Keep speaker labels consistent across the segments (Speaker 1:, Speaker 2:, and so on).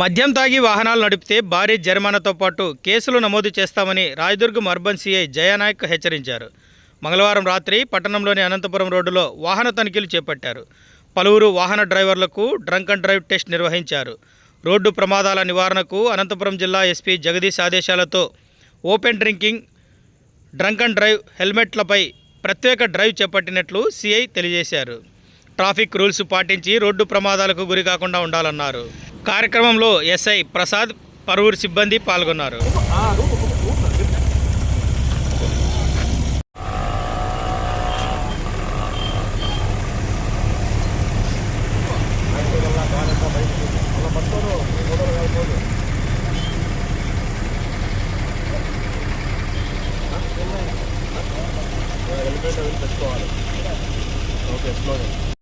Speaker 1: మద్యం తాగి వాహనాలు నడిపితే భారీ జరిమానాతో పాటు కేసులు నమోదు చేస్తామని రాయదుర్గం అర్బన్ సీఐ జయానాయక్ హెచ్చరించారు. మంగళవారం రాత్రి పట్టణంలోని అనంతపురం రోడ్డులో వాహన తనిఖీలు చేపట్టారు. పలువురు వాహన డ్రైవర్లకు డ్రంక్ అండ్ డ్రైవ్ టెస్ట్ నిర్వహించారు. రోడ్డు ప్రమాదాల నివారణకు అనంతపురం జిల్లా ఎస్పీ జగదీష్ ఆదేశాలతో open drinking drunk and drive హెల్మెట్లపై ప్రత్యేక డ్రైవ్ చేపట్టినట్లు సీఐ తెలియజేశారు. ట్రాఫిక్ రూల్స్ పాటించి రోడ్డు ప్రమాదాలకు గురి కాకుండా ఉండాలన్నారు. కార్యక్రమంలో ఎస్ఐ ప్రసాద్ పరువురు సిబ్బంది పాల్గొన్నారు.
Speaker 2: తాగినావా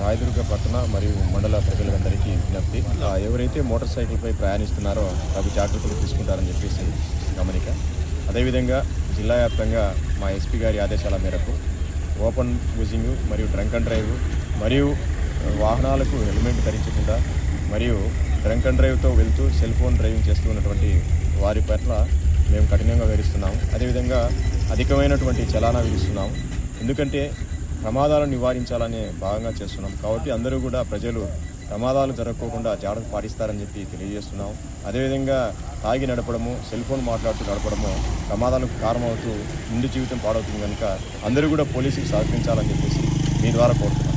Speaker 3: రాయదుర్గ పట్టణ మరియు మండల ప్రజలందరికీ విజ్ఞప్తి. ఎవరైతే మోటార్ సైకిల్పై ప్రయాణిస్తున్నారో తగు జాగ్రత్తలు తీసుకుంటారని చెప్పేసి గమనిక. అదేవిధంగా జిల్లా వ్యాప్తంగా మా ఎస్పీ గారి ఆదేశాల మేరకు ఓపెన్ బూజింగ్ మరియు డ్రంక్ అండ్ డ్రైవ్ మరియు వాహనాలకు హెల్మెట్ ధరించకుండా మరియు డ్రంక్ అండ్ డ్రైవ్తో వెళ్తూ సెల్ ఫోన్ డ్రైవింగ్ చేస్తూ ఉన్నటువంటి వారి పట్ల మేము కఠినంగా వివరిస్తున్నాము అదేవిధంగా అధికమైనటువంటి చలానా విధిస్తున్నాము ఎందుకంటే ప్రమాదాలను నివారించాలనే భాగంగా చేస్తున్నాం. కాబట్టి అందరూ కూడా ప్రజలు ప్రమాదాలు జరగకోకుండా జాగ్రత్త పాటిస్తారని చెప్పి తెలియజేస్తున్నాం. అదేవిధంగా తాగి నడపడము సెల్ ఫోన్ మాట్లాడుతూ నడపడము ప్రమాదాలకు కారణమవుతూ ముందు జీవితం పాడవుతుంది కనుక అందరూ కూడా పోలీసుకు సహకరించాలని చెప్పేసి మీ ద్వారా కోరుతున్నాం.